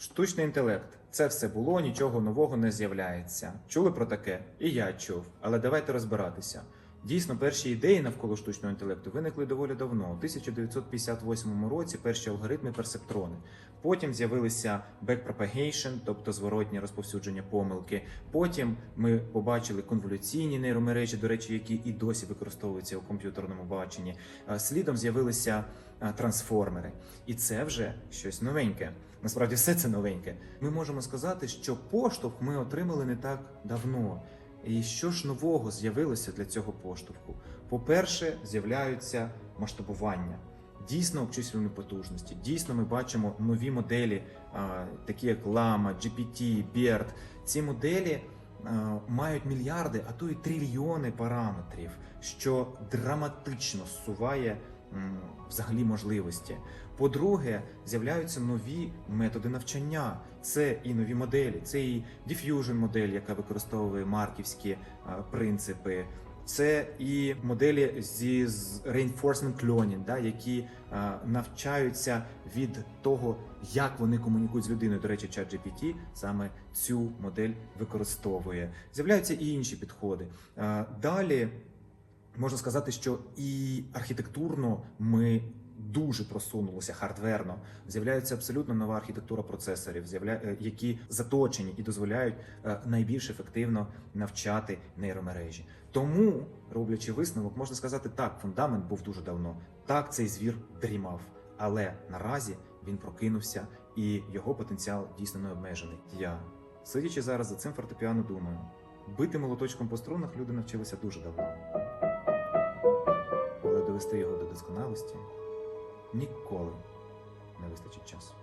Штучний інтелект це все було, нічого нового не з'являється. Чули про таке? І я чув. Але давайте розбиратися. Дійсно, перші ідеї навколо штучного інтелекту виникли доволі давно, у 1958 році перші алгоритми персептрони. Потім з'явилися backpropagation, тобто зворотнє розповсюдження помилки. Потім ми побачили конволюційні нейромережі, до речі, які і досі використовуються у комп'ютерному баченні. Слідом з'явилися трансформери, і це вже щось новеньке. Насправді, все це новеньке. Ми можемо сказати, що поштовх ми отримали не так давно. І що ж нового з'явилося для цього поштовху? По-перше, з'являються масштабування. Дійсно обчислювані потужності. Дійсно, ми бачимо нові моделі, такі як Lama, GPT, BERT. Ці моделі мають мільярди, а то й трильйони параметрів, що драматично зсуває взагалі можливості. По-друге, з'являються нові методи навчання. Це і нові моделі, це і diffusion модель, яка використовує марківські принципи. Це і моделі зі з reinforcement learning, да, які а, навчаються від того, як вони комунікують з людиною. До речі, ChatGPT саме цю модель використовує. З'являються і інші підходи. А, далі можна сказати, що і архітектурно ми дуже просунулися хардверно. З'являється абсолютно нова архітектура процесорів, е, які заточені і дозволяють е, найбільш ефективно навчати нейромережі. Тому, роблячи висновок, можна сказати, так, фундамент був дуже давно. Так, цей звір дрімав, але наразі він прокинувся і його потенціал дійсно не обмежений. Я, сидячи зараз за цим фортепіано, думаю, бити молоточком по струнах люди навчилися дуже давно. Довести його до досконалості ніколи не вистачить часу.